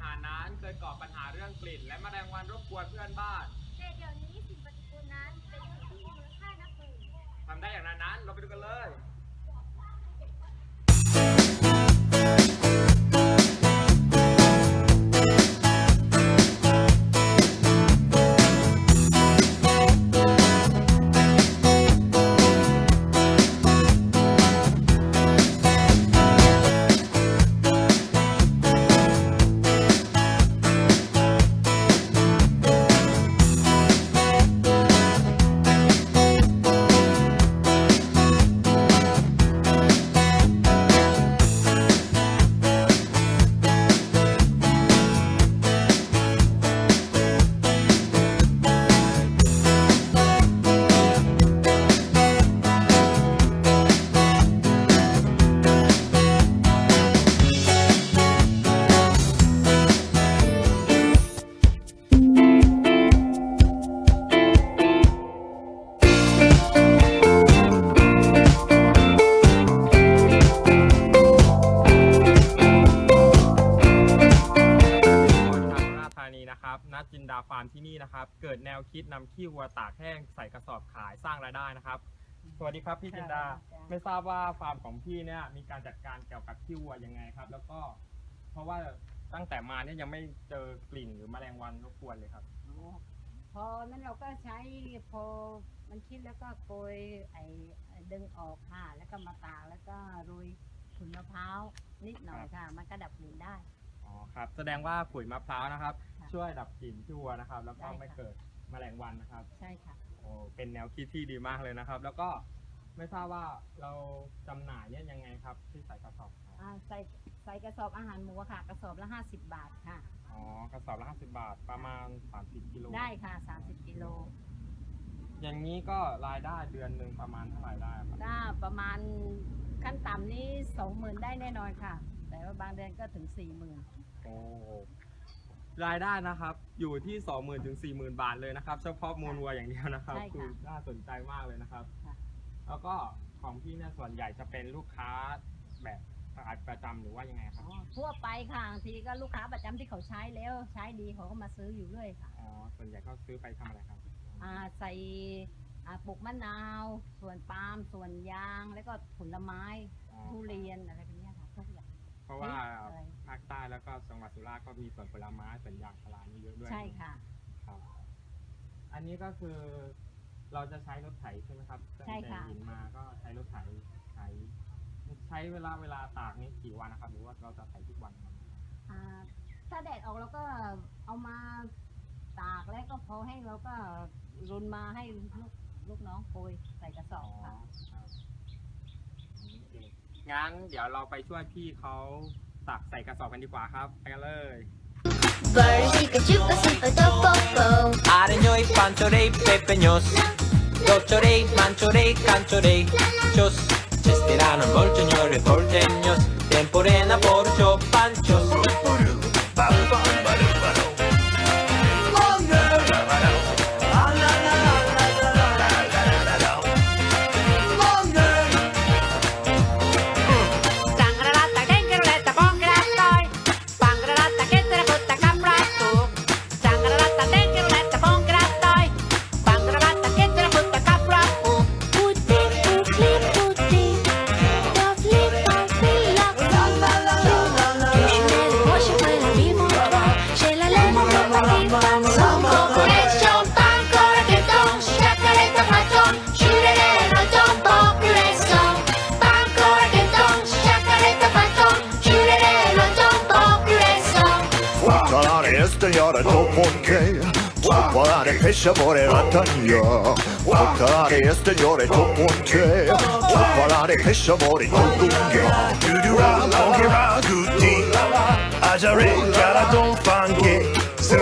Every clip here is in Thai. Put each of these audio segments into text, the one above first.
หารนั้นเคยก่อปัญหาเรื่องกลิ่น และแมลงวันรบกวนเพื่อนบ้าน แต่เดี๋ยวนี้สิ่งปฏิกูลนั้นเป็นสิ่งที่มีมูลค่านับหมื่นทำได้อย่างนั้นนั้นเราไปดูกันเลย นีนะครับณจินดาฟาร์มที่นี่นะครับ เกิดแนวคิดนำขี้วัวตากแห้งใส่กระสอบขายสร้างรายได้นะครับ สวัสดีครับพี่จินดาจ้ะไม่ทราบว่าฟาร์มของพี่เนี่ยมีการจัดการเกี่ยวกับขี้วัวยังไงครับ แล้วก็ เพราะว่าตั้งแต่มาเนี่ยยังไม่เจอกลิ่นหรือแมลงวันรบกวนเลยครับ อ๋อพอนั้นเราก็ใช้พอมันคิดแล้วก็โกยไอ้ไอ้ดึงออกค่ะ แล้วก็มาตากแล้วก็โรยขุนมะพร้าวนิดหน่อยค่ะ มันก็ดับกลิ่นได้ อ๋อครับแสดงว่าขุยมะพร้าวนะครับ ค่ะช่วยดับกลิ่นขี้วัวนะครับ แล้วก็ได้ค่ะ ไม่เกิดแมลงวันนะครับใช่ค่ะ โอ้เป็นแนวคิดที่ดีมากเลยนะครับ แล้วก็ไม่ทราบว่าเราจำหน่ายเนี่ยยังไงครับที่ใส่กระสอบขายอ่าใส่ใส่กระสอบอาหารหมูอะค่ะ กระสอบละ 50 บาทค่ะ อ๋อกระสอบละ50บาทประมาณ 30กิโลได้ค่ะ 30 กิโลอย่างนี้ก็รายได้เดือนหนึ่งประมาณเท่าไหร่ได้ครับ ก็ประมาณขั้นต่ำนี้ 20,000 ได้แน่นอนค่ะ แต่ว่าบางเดือนก็ถึง40,000โอ้รายได้นะครับ อยู่ที่ 20,000 ถึง 40,000 บาทเลยนะครับ เฉพาะมูลวัวอย่างเดียวนะครับใช่ค่ะคือน่าสนใจมากเลยนะครับค่ะแล้วก็ของพี่เนี่ยส่วนใหญ่จะเป็นลูกค้าแบบประจำหรือว่ายังไงครับอ๋อทั่วไปค่ะบางทีก็ลูกค้าประจำที่เขาใช้แล้วใช้ดีเขาก็มาซื้ออยู่เรื่อยค่ะอ๋อส่วนใหญ่ก็ซื้อไปทำอะไรครับอ่าใส่อ่าปลูกมะนาว ส่วนปาล์มส่วนยางแล้วก็ผลไม้อ๋อทุเรียนอะไรแบบเนี้ เพราะว่าอะไร ภาคใต้แล้วก็จังหวัดสุราษฎร์ก็มีสวนผลไม้สวนยางพารานี่เยอะด้วยใช่ค่ะ ครับ อันนี้ก็คือเราจะใช้รถไถใช่ไหมครับใช่ค่ะตั้งแต่หินมาก็ใช้รถไถไถใช้เวลาเวลาตากนี่กี่วันนะครับ หรือว่าเราจะไถทุกวันครับอ่าถ้าแดดออกเราก็เอามาตากแล้วก็พอแห้งเราก็รุนมาให้ลูกลูกน้องโกยใส่กระสอบค่ะ ครับ งั้นเดี๋ยวเราไปช่วยพี่เขาตักใส่กระสอบกันดีกว่าครับไปกันเลย Barichica chupa super topopo Areño y panchorei, pepeños Docchorei, manchorei, canchorei Chos, chestirano, bolcheñores, porteños Temporena, porcho, 문을 열어도 본게 오빠 안에 패셔버려 왔다니야 오빠 안에 했을 요래도 본게 오빠 안에 패셔버린 누군가 두두라 먹여라 구디 아자리 가라도 반게 숨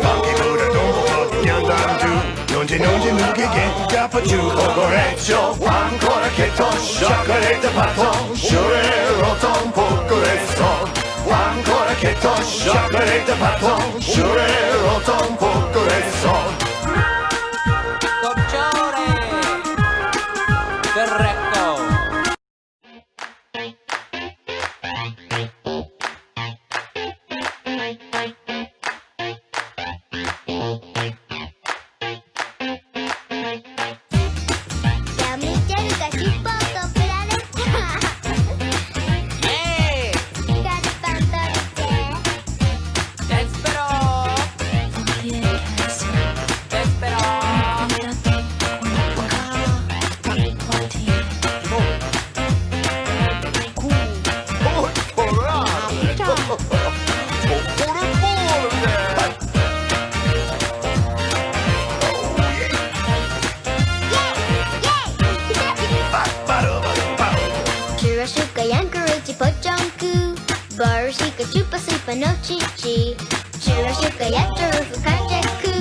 반기보다 너무 헛냐단두 논지 논지 무게게 갚아주 억울했죠 왕코라켓던 샤크레트 파통 슈레로통 복구했어 왕코라켓던 샤크레트 the baton. Sure. Churushika chupa supa no chi chi. Churushika yacharufu kajaku.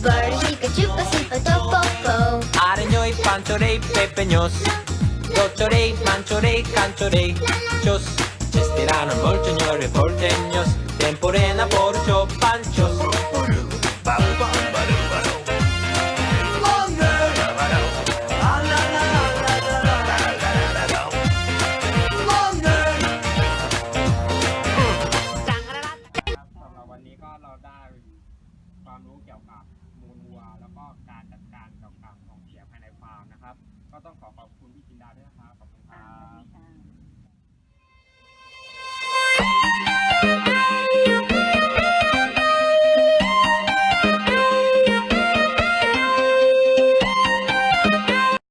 Barushika chupa supa topopo. Arañoy panchorey pepeños Dochorey manchorey canchorey Chos. Chesterano molto ñore volteños